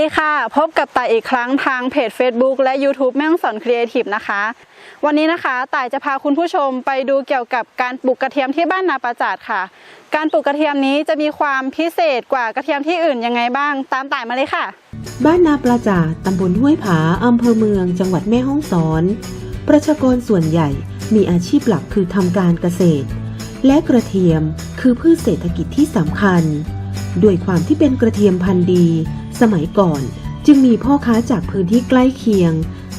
วัสดีค่ะ พบกับต่ายอีกครั้งทางเพจ Facebook และ YouTube แม่ฮ่องสอนครีเอทีฟนะคะ วันนี้นะคะต่ายจะพาคุณผู้ชมไปดูเกี่ยวกับการปลูกกระเทียมที่บ้านนาประจาดค่ะ การปลูกกระเทียมนี้จะมีความพิเศษกว่ากระเทียมที่อื่นยังไงบ้าง ตามต่ายมาเลยค่ะ บ้านนาปลาจาดตำบลห้วยผาอำเภอเมือง จังหวัดแม่ฮ่องสอน ประชากรส่วนใหญ่มีอาชีพหลักคือทำการเกษตร และกระเทียมคือพืชเศรษฐกิจที่สำคัญ ด้วยความที่เป็นกระเทียมพันธุ์ดี สมัยก่อนจึงมีพ่อค้าจากพื้นที่ใกล้เคียง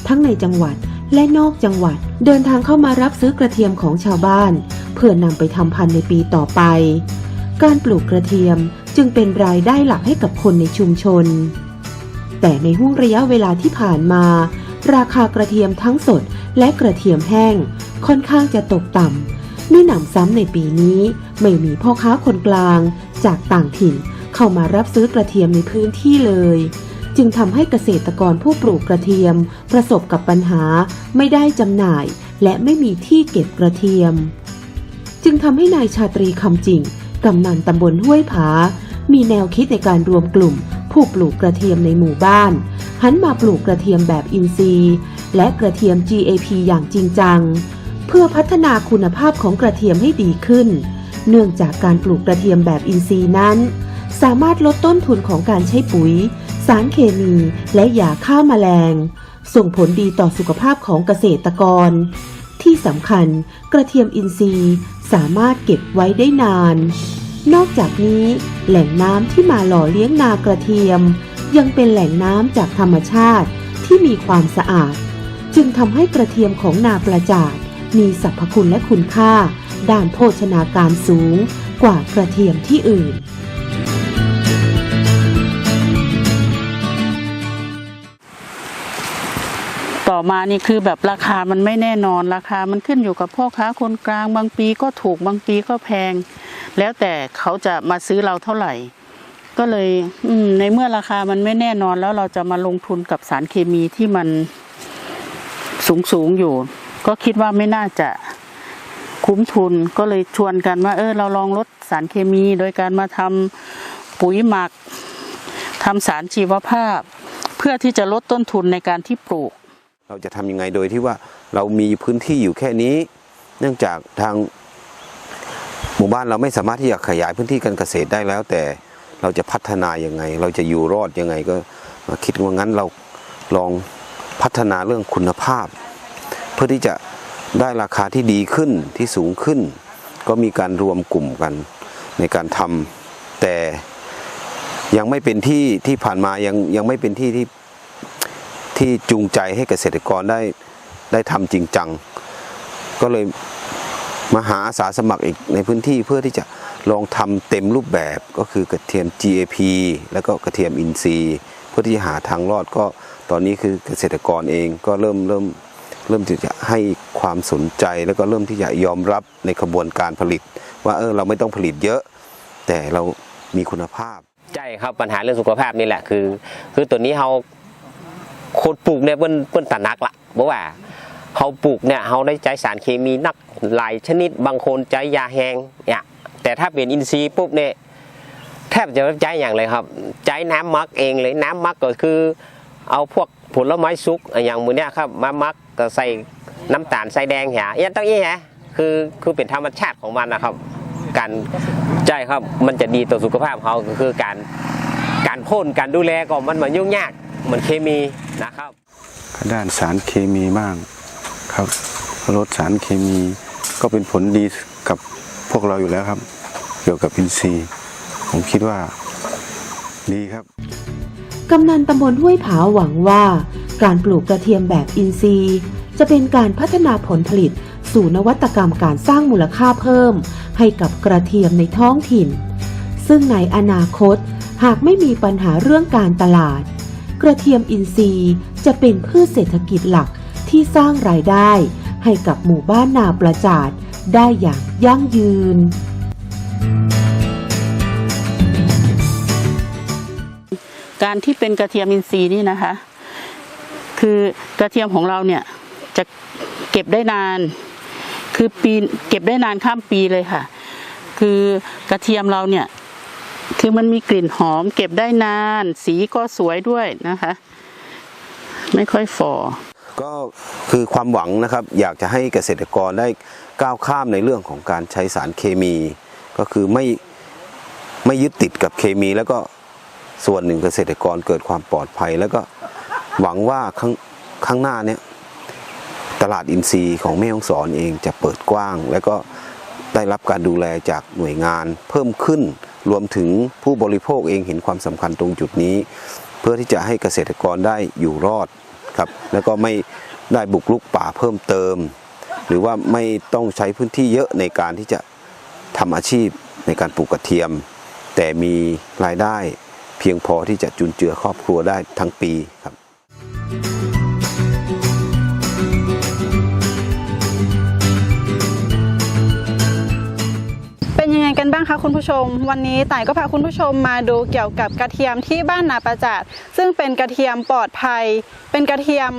ทั้งในจังหวัดและนอกจังหวัดเดินทางเข้ามารับซื้อกระเทียมของชาวบ้าน เพื่อนำไปทำพันธุ์ในปีต่อไป การปลูกกระเทียมจึงเป็นรายได้หลักให้กับคนในชุมชน แต่ในห่วงระยะเวลาที่ผ่านมา ราคากระเทียมทั้งสดและกระเทียมแห้ง ค่อนข้างจะตกต่ำมีหนำซ้ำในปีนี้ไม่มีพ่อค้าคนกลางจากต่างถิ่น เข้ามารับซื้อกระเทียมในพื้นที่เลย จึงทำให้เกษตรกรผู้ปลูกกระเทียม ประสบกับปัญหาไม่ได้จำหน่าย และไม่มีที่เก็บกระเทียม จึงทำให้นายชาตรีคำจริงกำนันตำบลห้วยผา มีแนวคิดในการรวมกลุ่ม ผู้ปลูกกระเทียมในหมู่บ้านหันมาปลูกกระเทียมแบบอินทรีย์ และกระเทียม GAP อย่างจริงจัง เพื่อพัฒนาคุณภาพของกระเทียมให้ดีขึ้น เนื่องจากการปลูกกระเทียมแบบอินทรีย์นั้น สามารถลดต้นทุนของการใช้ปุ๋ย สารเคมีและยาฆ่าแมลง ส่งผลดีต่อสุขภาพของเกษตรกร ที่สำคัญกระเทียมอินทรีย์สามารถเก็บไว้ได้นาน นอกจากนี้แหล่งน้ำที่มาหล่อเลี้ยงนากระเทียม ยังเป็นแหล่งน้ำจากธรรมชาติที่มีความสะอาด จึงทำให้กระเทียมของนาประจาดมีสรรพคุณและคุณค่า ด้านโภชนาการสูงกว่ากระเทียมที่อื่น มานี่คือแบบราคามันไม่แน่นอนราคา มันขึ้นอยู่กับพ่อค้าคนกลางบางปีก็ถูกบางปีก็แพง แล้วแต่เขาจะมาซื้อเราเท่าไหร่ ก็เลยในเมื่อราคามันไม่แน่นอนแล้วเราจะมาลงทุนกับสารเคมีที่มันสูงสูงอยู่ ก็คิดว่าไม่น่าจะคุ้มทุนก็เลยชวนกันว่าเออเราลองลดสารเคมีโดยการมาทำปุ๋ยหมักทำสารชีวภาพ เพื่อที่จะลดต้นทุนในการที่ปลูก เราจะทำยังไงโดยที่ว่าเรามีพื้นที่อยู่แค่นี้ เนื่องจากทางหมู่บ้านเราไม่สามารถที่จะขยายพื้นที่การเกษตรได้แล้ว แต่เราจะพัฒนายังไง เราจะอยู่รอดยังไงก็มาคิดว่างั้นเราลองพัฒนาเรื่องคุณภาพ เพื่อที่จะได้ราคาที่ดีขึ้นที่สูงขึ้น ก็มีการรวมกลุ่มกันในการทำแต่ยังไม่เป็นที่ที่ผ่านมายังยังไม่เป็นที่ที่ ที่จูงใจให้เกษตรกรได้ได้ทำจริงจัง ก็เลยมาหาอาสาสมัครอีกในพื้นที่เพื่อที่จะลองทำเต็มรูปแบบก็คือกระเทียม GAP แล้วก็กระเทียมอินทรีย์เพื่อที่จะหาทางรอดก็ตอนนี้คือเกษตรกรเองก็เริ่มเริ่มเริ่มที่จะให้ความสนใจแล้วก็เริ่มที่จะยอมรับในกระบวนการผลิต ว่าเออเราไม่ต้องผลิตเยอะ แต่เรามีคุณภาพ ใช่ครับปัญหาเรื่องสุขภาพนี่แหละคือ คือตัวนี้เรา คนปลูกเนี่ยเปิ้นเปิ้นตระหนักละเพราะว่าเขาปลูกเนี่ยเขาได้ใจสารเคมีนักหลายชนิดบางคนใจยาแหงเนี่ยแต่ถ้าเป็นอินทรีย์ปุ๊บเนี่ยแทบจะไม่ใจอย่างเลยครับใจน้ำมักเองเลยน้ำมักก็คือ เอาพวกผลไม้สุกอย่างมือเนี่ยครับมามักก็ใส่น้ำตาลใส่แดงแหะอย่างต้องอี้แหะคือคือเป็นธรรมชาติของมันนะครับ การใช่ครับมันจะดีต่อสุขภาพเขาก็คือการการพ่นการดูแลก็มันมันยุ่งยาก เหมือนเคมีนะครับ ด้านสารเคมีบ้างครับลดสารเคมีก็เป็นผลดีกับพวกเราอยู่แล้วครับ เกี่ยวกับอินทรีย์ ผมคิดว่าดีครับกำนันตำบลห้วยผาหวังว่า การปลูกกระเทียมแบบอินทรีย์ จะเป็นการพัฒนาผลผลิต สู่นวัตกรรมการสร้างมูลค่าเพิ่ม ให้กับกระเทียมในท้องถิ่น ซึ่งในอนาคตหากไม่มีปัญหาเรื่องการตลาด กระเทียมอินทรีย์จะเป็นพืชเศรษฐกิจหลักที่สร้างรายได้ ให้กับหมู่บ้านนาประจาดได้อย่างยั่งยืน การที่เป็นกระเทียมอินทรีย์นี่นะคะ คือกระเทียมของเราเนี่ยจะเก็บได้นาน คือปีเก็บได้นานข้ามปีเลยค่ะ คือกระเทียมเราเนี่ย คือมันมีกลิ่นหอม เก็บได้นาน สีก็สวยด้วยนะคะ ไม่ค่อยฝ่อก็คือความหวังนะครับ อยากจะให้เกษตรกรได้ก้าวข้ามในเรื่องของการใช้สารเคมี ก็คือไม่ไม่ยึดติดกับเคมี แล้วก็ส่วนหนึ่งเกษตรกรเกิดความปลอดภัย แล้วก็หวังว่าข้างข้างหน้าเนี้ยตลาดอินทรีย์ของแม่ฮ่องสอนเองจะเปิดกว้าง แล้วก็ได้รับการดูแลจากหน่วยงานเพิ่มขึ้น รวมถึงผู้บริโภคเองเห็นความสำคัญตรงจุดนี้ เพื่อที่จะให้เกษตรกรได้อยู่รอดครับแล้วก็ไม่ได้บุกลุกป่าเพิ่มเติม หรือว่าไม่ต้องใช้พื้นที่เยอะในการที่จะทำอาชีพในการปลูกกระเทียม แต่มีรายได้เพียงพอที่จะจุนเจือครอบครัวได้ทั้งปีครับ บ้างคะคุณผู้ชม วันนี้ต่ายก็พาคุณผู้ชมมาดูเกี่ยวกับกระเทียมที่บ้านนาประจัดซึ่งเป็นกระเทียมปลอดภัย เป็นกระเทียม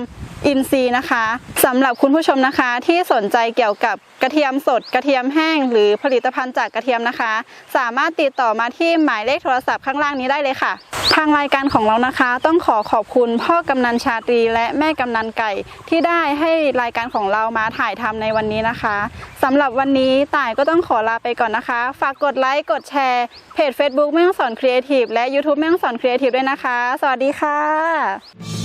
อินทรีย์นะคะสำหรับคุณผู้ชมนะคะที่สนใจเกี่ยวกับกระเทียมสดกระเทียมแห้ง หรือผลิตภัณฑ์จากกระเทียมนะคะ สามารถติดต่อมาที่หมายเลขโทรศัพท์ข้างล่างนี้ได้เลยค่ะ ทางรายการของเรานะคะ ต้องขอขอบคุณพ่อกำนันชาตรีและแม่กำนันไก่ ที่ได้ให้รายการของเรามาถ่ายทำในวันนี้นะคะสำหรับวันนี้ต่ายก็ต้องขอลาไปก่อนนะคะ ฝากกดไลค์กดแชร์เพจ Facebook แม่งสอนครีเอทีฟและ YouTube แม่งสอนครีเอทีฟด้วยนะคะ สวัสดีค่ะ